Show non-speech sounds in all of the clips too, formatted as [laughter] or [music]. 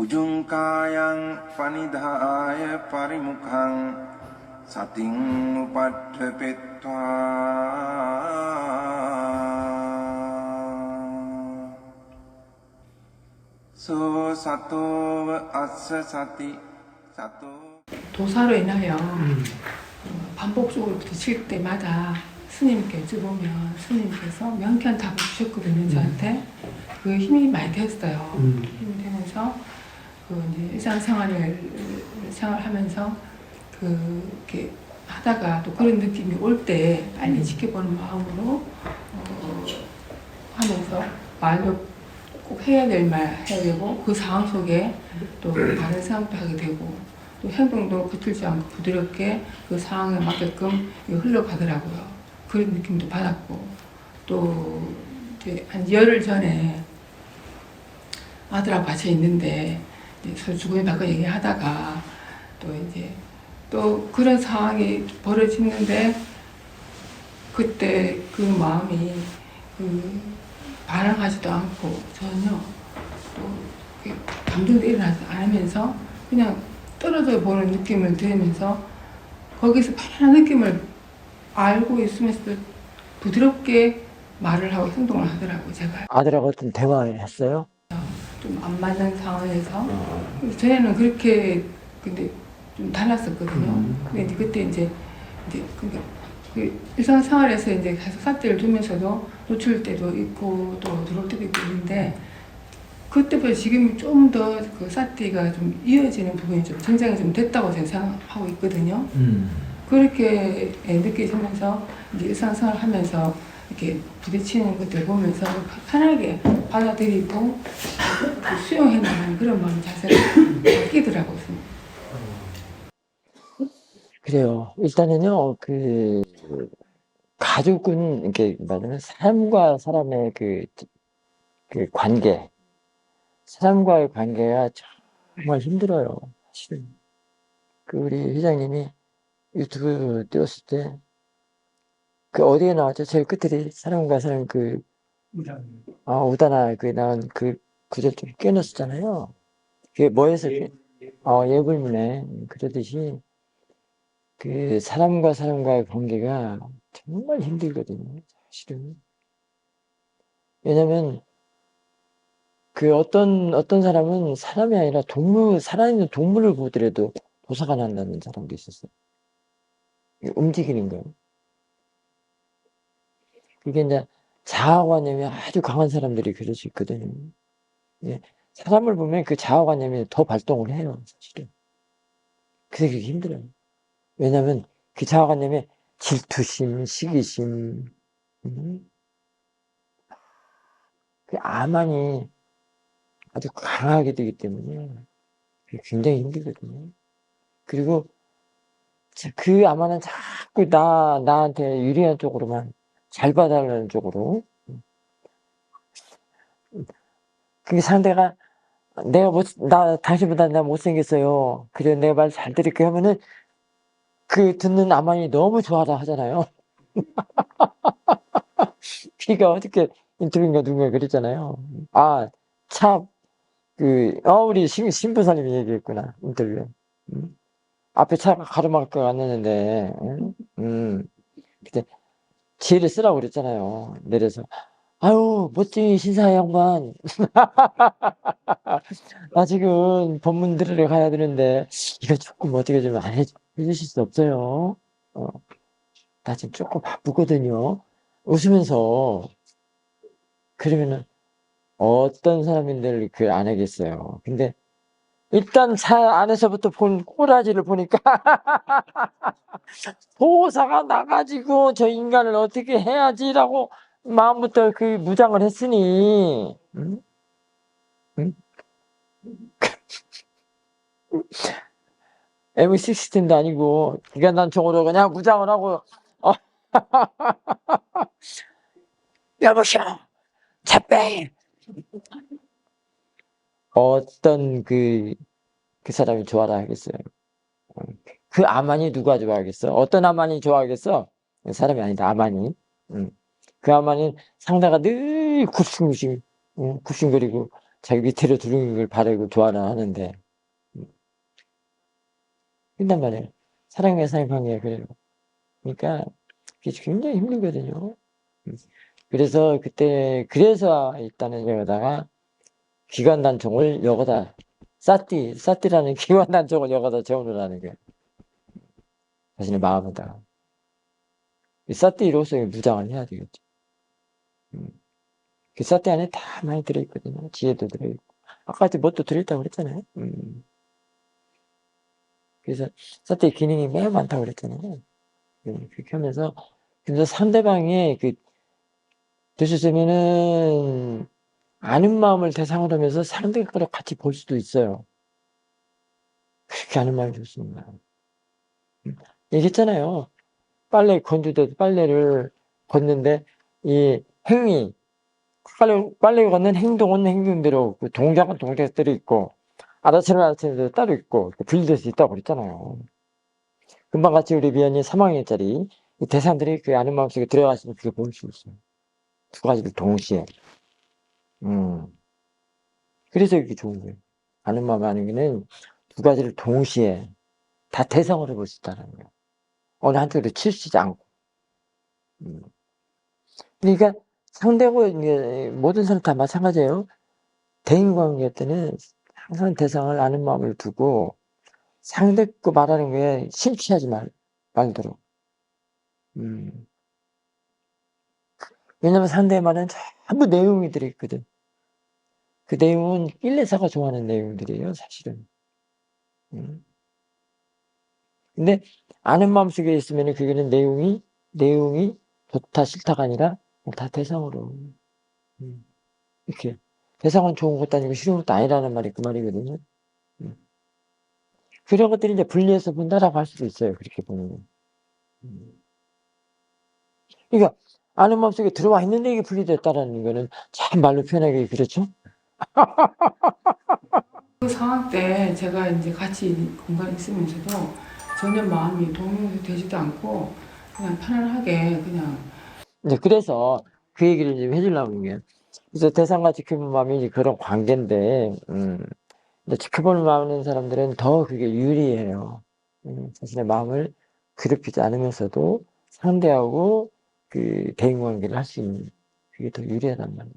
උජුංකායන් පනිදාය පරිමුඛං සතින් උපට්ඨපෙත්වා සෝ සතෝව අස්ස සති සතෝ 도사로 인하여 어, 반복적으로 부딪힐 때마다 스님께 여쭤보면 스님께서 명쾌한 답을 주셨거든요 저한테 그 힘이 많이 됐어요 음. 힘이 되면서 그 일상생활을 생활하면서 그 이렇게 하다가 또 그런 느낌이 올 때 빨리 지켜보는 마음으로 어, 하면서 말도 꼭 해야 될 말 해야 되고 그 상황 속에 또 다른 생각도 하게 되고 또 행동도 거칠지 않고 부드럽게 그 상황에 맞게끔 흘러가더라고요. 그런 느낌도 받았고 또 이제 한 열흘 전에 아들하고 같이 있는데 서로 주거니 받고 얘기하다가 또 이제 또 그런 상황이 벌어지는데 그때 그 마음이 그 반항하지도 않고 전혀 또 감정도 일어나지 않으면서 그냥 떨어져 보는 느낌을 들으면서 거기서 편안한 느낌을 알고 있으면서도 부드럽게 말을 하고 행동을 하더라고요 제가 아들하고 어떤 대화를 했어요? 좀 안 맞는 상황에서 전에는 그렇게 근데 좀 달랐었거든요. 음. 근데 이제 그때 이제 이제 그 일상생활에서 이제 계속 삿대를 두면서도 놓칠 때도 있고 또 들어올 때도 있고 있는데 그때보다 지금이 좀더 그 삿대가 좀 이어지는 부분이 좀 전장이 좀 됐다고 저는 생각하고 있거든요. 음. 그렇게 예, 느껴지면서 이제 일상생활 하면서 이렇게 부딪히는 것들 보면서 편하게 받아들이고 또 수용해 나가는 그런 마음 자세가 바뀌더라고요. 그래요. 일단은요, 그, 가족은, 이렇게 말하면 사람과 사람의 그, 그 관계, 사람과의 관계가 정말 힘들어요. 사실은. 그, 우리 회장님이 유튜브 띄웠을 때, 그 어디에 나왔죠? 제일 끝에 사람과 사람 그, 아, 우다나 그 나온 그 구절 좀 깨놓았잖아요. 그게 뭐에서, 어, 예불문에 그러듯이, 그 사람과 사람과의 관계가 정말 힘들거든요, 사실은. 왜냐면 그 어떤 어떤 사람은 사람이 아니라 동물 살아있는 동물을 보더라도 도사가 난다는 사람도 있었어요. 움직이는 거예요. 그게 이제 자아관념이 아주 강한 사람들이 그럴 수 있거든요. 예, 사람을 보면 그 자아관념이 더 발동을 해요, 사실은. 그게 그게 힘들어요. 왜냐면 그 자아관념에 질투심, 시기심, 음? 그 아만이 아주 강하게 되기 때문에 굉장히 힘들거든요. 그리고 자, 그 아만은 자꾸 나, 나한테 유리한 쪽으로만 잘 봐달라는 쪽으로. 그게 상대가 내가 못, 나, 당신보다 나 못생겼어요. 그래, 내가 말잘 들을게 하면은 그 듣는 아만이 너무 좋아라 하잖아요. [laughs] 귀가 어떻게 인터뷰인가 누군가 그랬잖아요. 아, 참, 그, 어, 우리 신, 신부사님이 얘기했구나, 인터뷰에. 음? 앞에 차가 가로막고 왔는데, 음, 음, 그때 지혜를 쓰라고 그랬잖아요. 내려서. 아유, 멋진 신사 양반. [laughs] 나 지금 법문 들으러 가야 되는데, 이거 조금 어떻게 좀 안 해, 해주실 수 없어요? 어, 나 지금 조금 바쁘거든요. 웃으면서. 그러면은, 어떤 사람인들 그 안 하겠어요. 근데, 일단 차 안에서부터 본 꼬라지를 보니까, [laughs] 보사가 나가지고 저 인간을 어떻게 해야지라고 마음부터 그 무장을 했으니, 응? 응? [laughs] M16도 아니고, 그러니까 난 저거로 그냥 무장을 하고, 어. [laughs] 여보시오, 잡배! 어떤 그, 그 사람이 좋아라 하겠어요. 어, 그 아만이 누가 좋아하겠어? 어떤 아만이 좋아하겠어? 사람이 아니다, 아만이. 음. 그 아만은 상대가 늘 굽신굽신, 음, 굽신거리고, 자기 밑으로 들어오는 바라고 도와라 하는데 음. 그런단 말이에요. 사랑과 사랑의 관계가 그래요. 그러니까 그게 굉장히 힘들거든요. 음. 그래서 그때 그래서 일단은 여기다가 기관 단총을 여기다 싸띠 싸띠라는 [laughs] 기관 단총을 여기다 재워놓으라는 거예요. 자신의 마음에다가 이 싸띠로서 무장을 해야 되겠죠. 음. 그 싸띠 안에 다 많이 들어있거든요. 지혜도 들어있고 아까 뭣도 들어있다고 그랬잖아요. 음. 그래서 싸띠의 기능이 매우 많다고 그랬잖아요. 음, 그렇게 하면서 근데 상대방의 그 되셨으면은 아는 마음을 대상으로 하면서 거를 같이 볼 수도 있어요. 그렇게 하는 마음이 좋습니다. 음, 얘기했잖아요. 빨래 건조대 빨래를 걷는데 이 행위 빨래 빨래 걷는 행동은 행동대로 그 동작은 동작대로 있고 알아차리는 알아차리는 따로 있고 분리될 수 있다고 그랬잖아요. 금방 같이 우리 미연이 3학년짜리 이 대상들이 그 아는 마음속에 들어가시면 그게 볼수 있어요. 두 가지를 동시에. 음. 그래서 이게 좋은 거예요. 아는 마음 아는 게는 두 가지를 동시에 다 대상으로 볼 수 있다는 거예요. 어느 한쪽으로 치우치지 않고. 음. 그러니까 상대고 이게 모든 사람 다 마찬가지예요. 대인 관계 때는 항상 대상을 아는 마음을 두고 상대 거 말하는 거에 심취하지 말, 말도록. 음. 왜냐면 상대의 말은 전부 내용이 들어있거든. 그 내용은 일레사가 좋아하는 내용들이에요, 사실은. 음. 근데 아는 마음속에 있으면 그게는 내용이 내용이 좋다 싫다가 아니라 다 대상으로 음. 이렇게 대상은 좋은 것도 아니고 싫은 것도 아니라는 말이 그 말이거든요. 음. 그런 것들이 이제 분리해서 본다라고 할 수도 있어요. 그렇게 거. 음. 그러니까 아는 마음속에 들어와 있는데 이게 분리됐다라는 거는 참 말로 표현하기 그렇죠? 그 상황 때 제가 이제 같이 공간에 있으면서도 전혀 마음이 동요가 되지도 않고 그냥 편안하게 그냥 이제 그래서 그 얘기를 좀 해주려고 하는 게 그래서 대상과 지켜보는 마음이 이제 그런 관계인데 음, 지켜보는 마음인 사람들은 더 그게 유리해요. 음, 자신의 마음을 괴롭히지 않으면서도 상대하고 그 대인 관계를 할 수 있는 그게 더 유리하단 말이에요.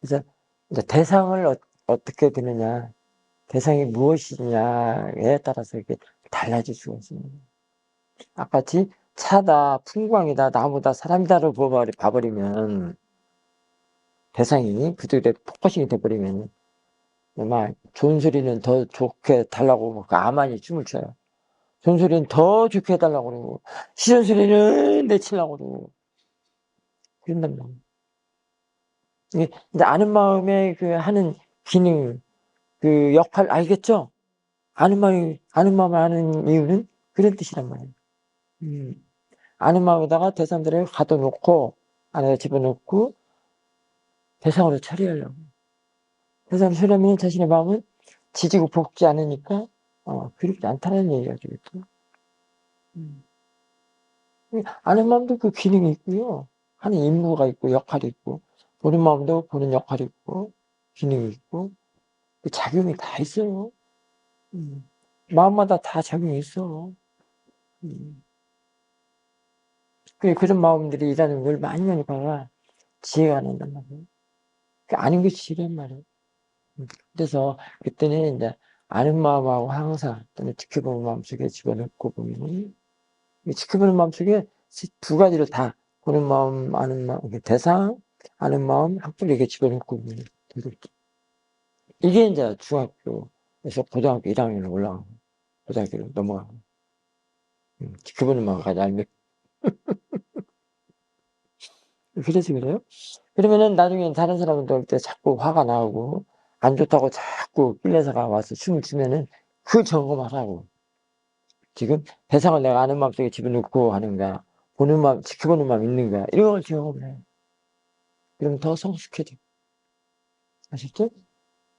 그래서 이제 대상을 어, 어떻게 되느냐, 대상이 무엇이냐에 따라서 이게 달라질 수가 있습니다. 아까같이 차다, 풍광이다, 나무다, 사람이다를 봐버리- 봐버리면 대상이 그들의 포커싱이 돼버리면 정말 좋은 소리는 더 좋게 달라고 뭐 가만히 춤을 춰요. 좋은 소리는 더 좋게 해달라고 그러고 싫은 소리는 내치려고 그러고 그런단 말이에요. 이게 이제 아는 마음에 그 하는 기능, 그 역할 알겠죠? 아는 마음이, 아는 마음을 아는 이유는 그런 뜻이란 말이에요. 음. 아는 마음에다가 대상들을 가둬놓고, 안에 집어넣고, 대상으로 처리하려고. 대상으로 처리하면 자신의 마음은 지지고 볶지 않으니까, 어, 그립지 않다는 얘기가 되겠죠. 음. 이 아는 마음도 그 기능이 있고요. 하는 임무가 있고, 역할이 있고, 보는 마음도 보는 역할이 있고, 기능이 있고, 그 작용이 다 있어요. 음. 마음마다 다 작용이 있어. 음. 그 그런 마음들이 일하는 걸 많이 많이 봐야 지혜가 난단 말이에요. 그 아는 것이 지혜란 말이에요. 음. 그래서 그때는 이제 아는 마음하고 항상 또는 지켜보는 마음 속에 집어넣고 보면 이 지켜보는 마음 속에 두 가지를 다 보는 마음, 아는 마음, 대상, 아는 마음 이렇게 집어넣고 보면 되겠죠. 이게 이제 중학교에서 고등학교 1학년으로 올라가고 고등학교로 넘어가고 음, 지켜보는 마음까지 알면 그래서 그래요? 그러면은 나중에 다른 사람들 올때 자꾸 화가 나고 안 좋다고 자꾸 끌려서가 와서 춤을 추면은 그 점검하라고. 지금 대상을 내가 아는 마음속에 집어넣고 하는가 보는 마음 지켜보는 마음 있는가 이런 걸 해요 그럼 더 성숙해져 아셨죠?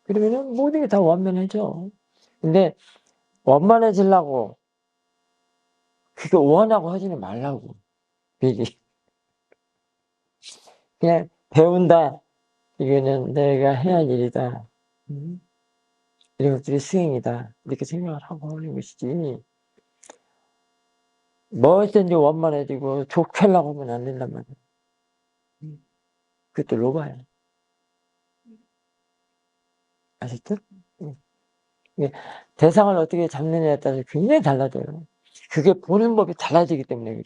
그러면은 모든 게 다 완만해져 근데 원만해지려고 그게 원하고 하지는 말라고 미리 [laughs] 그냥 배운다 이거는 내가 해야 할 일이다 음? 이런 것들이 수행이다. 이렇게 생각을 하고 하는 것이지. 뭐든지 원만해지고 좋게 하려고 하면 안 된단 말이야. 음. 그것도 로바야. 아셨죠? 음. 이게 대상을 어떻게 잡느냐에 따라서 굉장히 달라져요. 그게 보는 법이 달라지기 때문에 그래.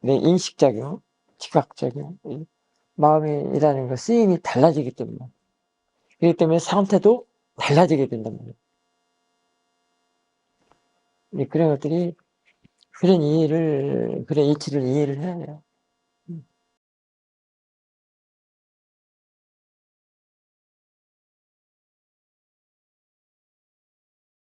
내 인식작용, 지각작용, 이 마음이라는 거 쓰임이 달라지기 때문에. 그렇기 때문에 상태도 달라지게 된단 말이에요. 이 그런 것들이 그런 이해를, 그런 이치를 이해를 해야 돼요.